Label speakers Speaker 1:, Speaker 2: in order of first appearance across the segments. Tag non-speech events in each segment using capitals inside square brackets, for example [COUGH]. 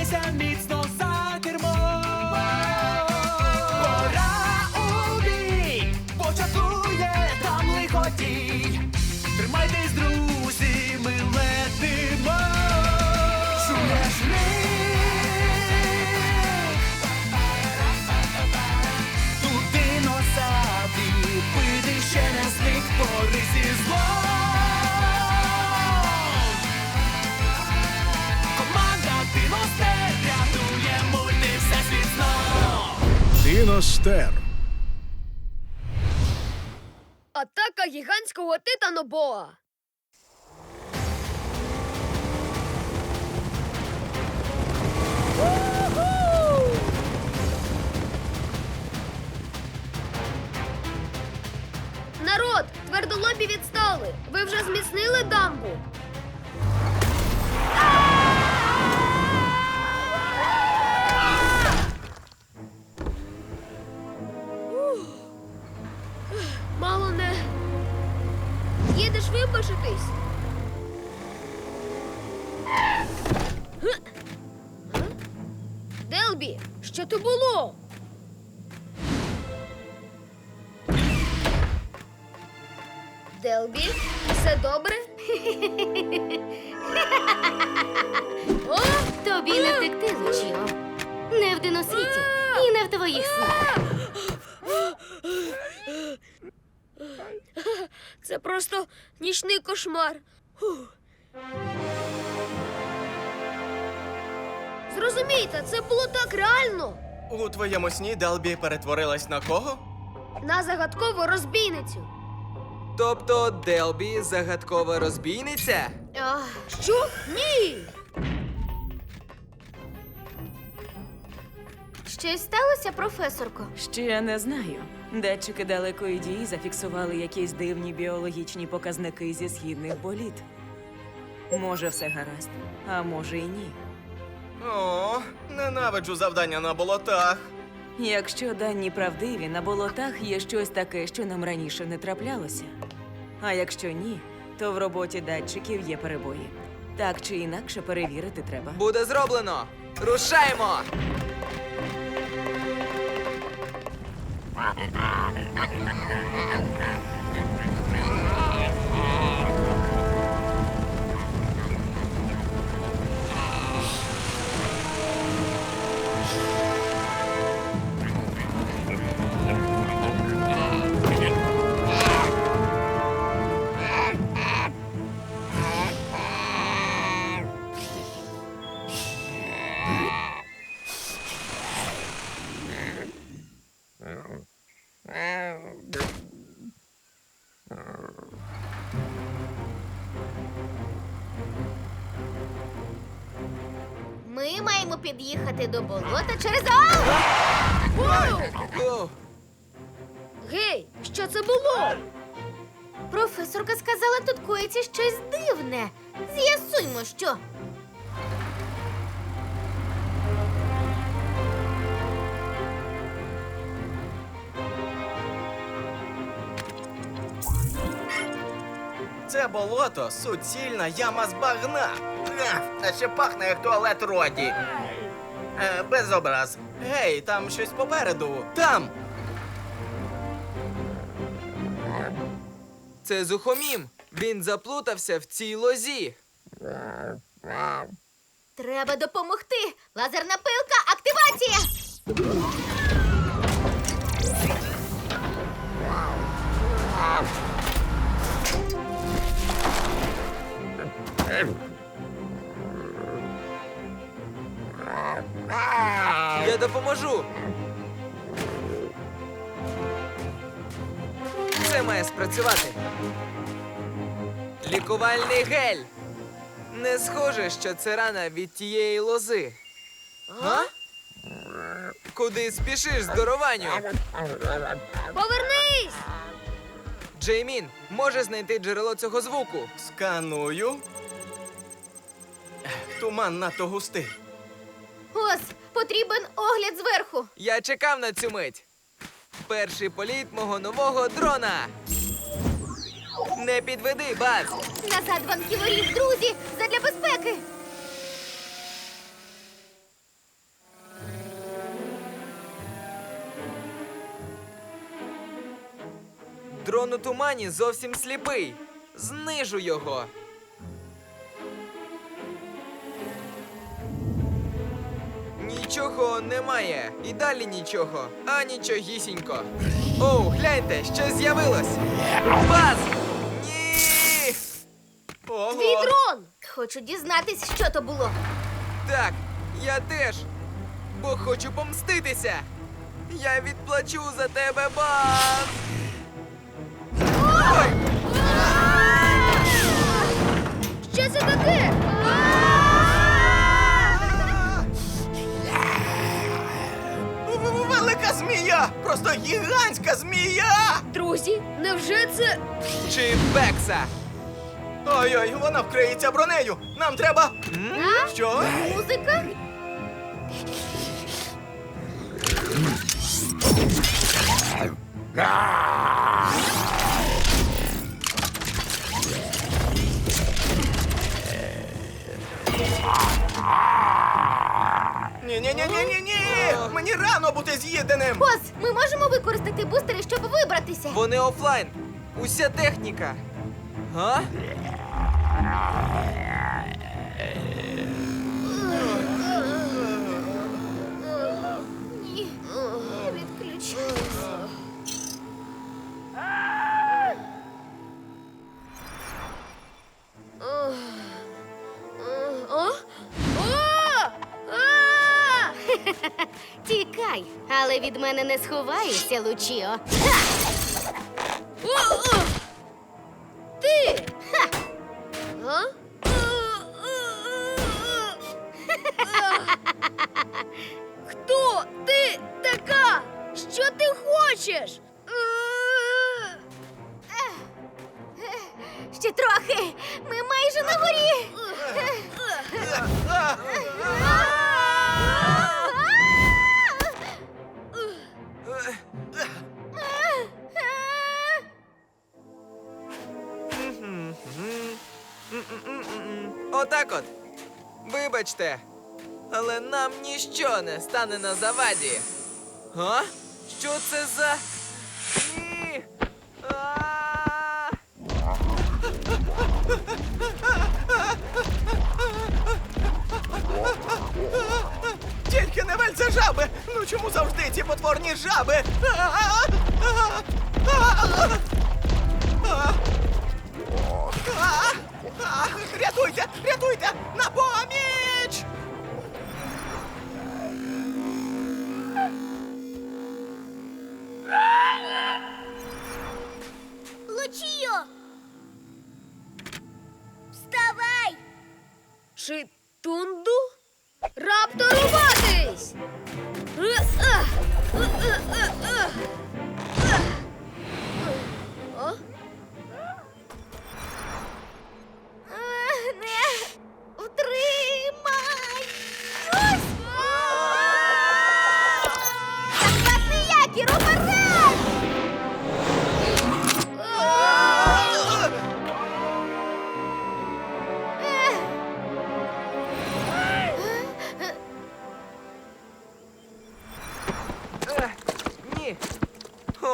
Speaker 1: 目三立の Диностер.
Speaker 2: Атака гігантського титанобоа. Народ, твердолобі відстали. Ви вже зміцнили дамбу. Делбі, що то було? Делбі, все добре? О,
Speaker 3: Тобі не втекти, Лучіо. Не в диносвіті і не в твоїх снах.
Speaker 2: це просто нічний кошмар. Фух. Зрозумійте, це було так реально.
Speaker 4: У твоєму сні Делбі перетворилась на кого?
Speaker 2: На загадкову розбійницю.
Speaker 5: Тобто Делбі загадкова розбійниця?
Speaker 3: Ох,
Speaker 2: Що? Ні.
Speaker 3: щось сталося, професорко?
Speaker 6: Ще не знаю. Датчики далекої дії зафіксували якісь дивні біологічні показники зі східних боліт. Може, все гаразд, а може і ні.
Speaker 4: О, ненавиджу завдання на болотах.
Speaker 6: Якщо дані правдиві, на болотах є щось таке, що нам раніше не траплялося. А якщо ні, то в роботі датчиків є перебої. Так чи інакше перевірити треба.
Speaker 5: Буде зроблено! Рушаймо! [LAUGHS]
Speaker 3: Ми маємо під'їхати до болота через Ал!
Speaker 2: Гей, що це було?
Speaker 3: Професорка сказала, тут коїться щось дивне. З'ясуймо, що.
Speaker 4: Це болото суцільна яма з багна. А ще пахне як туалет Роді. Е, без образ. Гей, там щось попереду. Там!
Speaker 5: це Зухомім. Він заплутався в цій лозі.
Speaker 3: Треба допомогти. Лазерна пилка, активація!
Speaker 5: Я допоможу. Це має спрацювати. Лікувальний гель. Не схоже, що це рана від тієї лози. А? Куди спішиш, здорованню?
Speaker 2: Повернись!
Speaker 5: Джеймін може знайти джерело цього звуку.
Speaker 4: Сканую. Туман надто густий.
Speaker 3: Ос, потрібен огляд зверху.
Speaker 5: Я чекав на цю мить. Перший політ мого нового дрона. Не підведи, баз.
Speaker 3: Назад ванківерів, друзі, задля безпеки.
Speaker 5: Дрон у тумані зовсім сліпий. Знижу його. Нічого немає. І далі нічого. А нічогісінько. Оу, гляньте, щось з'явилось. Баз! Ні!
Speaker 4: Ого!
Speaker 2: Твій дрон!
Speaker 3: Хочу дізнатись, що то було.
Speaker 5: Так, я теж. Бо хочу помститися. Я відплачу за тебе, Баз!
Speaker 2: Що це таке?
Speaker 4: Велика змія! Просто гігантська змія!
Speaker 2: Друзі, невже це.
Speaker 5: Чи Бекса?
Speaker 4: Ой-ой, вона вкриється бронею! Нам треба.
Speaker 2: А?
Speaker 4: Що?
Speaker 2: Музика?
Speaker 4: Ні, ні, ні, ні, ні, ні! Мені рано бути з'їденим!
Speaker 3: Бос, ми можемо використати бустери, щоб вибратися.
Speaker 5: Вони офлайн. Уся техніка. Га? [LAUGHS]
Speaker 3: Тікай, але від мене не сховаєшся, Лучіо.
Speaker 2: Ти!
Speaker 3: Ха!
Speaker 2: А? Хто ти така? Що ти хочеш?
Speaker 3: Ще трохи. Ми майже на горі.
Speaker 5: Вибачте. Але нам ніщо не стане на заваді. Га? Що це за. Ні! А!
Speaker 4: Тільки не вельце жаби! Ну чому завжди ці потворні жаби? Рятуйте!
Speaker 2: Е, е, е, е,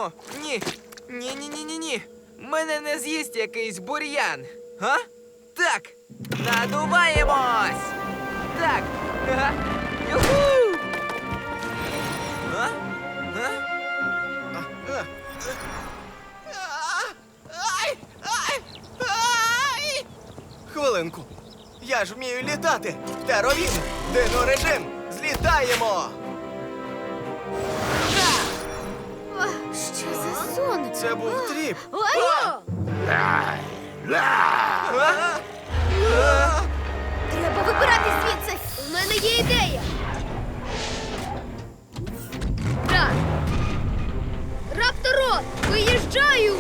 Speaker 2: О,
Speaker 5: ні. Ні, ні, ні, ні, ні. Мене не з'їсть якийсь бур'ян. Га? Так. Надуваємось. Так. Ага. Юху. А? А?
Speaker 4: Ай! Ай! Ай! Хвилинку. Я ж вмію літати. Теровін, динорежим. Злітаємо! Це був тріп.
Speaker 3: Треба вибирати звідси!
Speaker 2: У мене є ідея. Так. Рапторот, виїжджаю.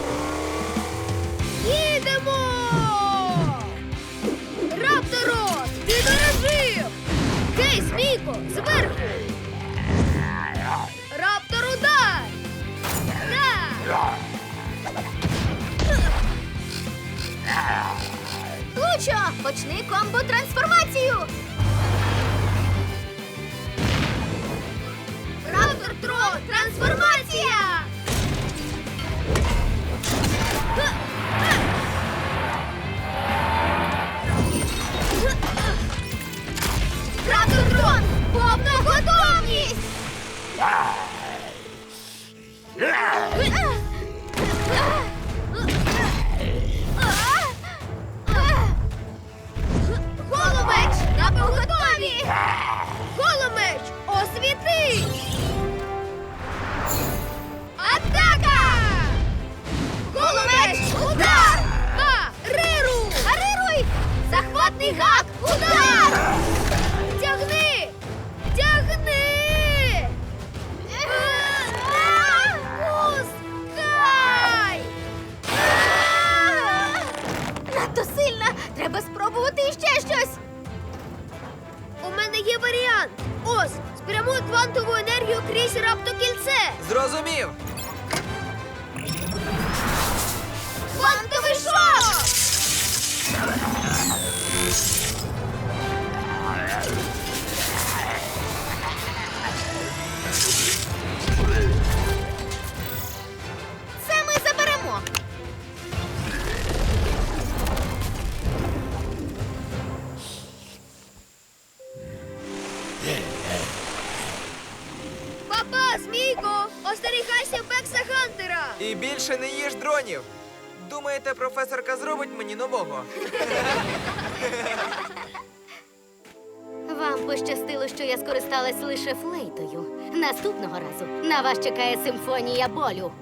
Speaker 3: Почни комбо трансформацію!
Speaker 2: Чорний гак! Удар! Тягни! Тягни! Пускай!
Speaker 3: Надто сильно! Треба спробувати іще щось!
Speaker 2: У мене є варіант. Ось, спрямуй квантову енергію крізь раптокільце.
Speaker 5: Зрозумів.
Speaker 2: Квантовий шок!
Speaker 5: Більше не їж дронів. Думаєте, професорка зробить мені нового?
Speaker 3: Вам пощастило, що я скористалась лише флейтою. Наступного разу на вас чекає симфонія болю.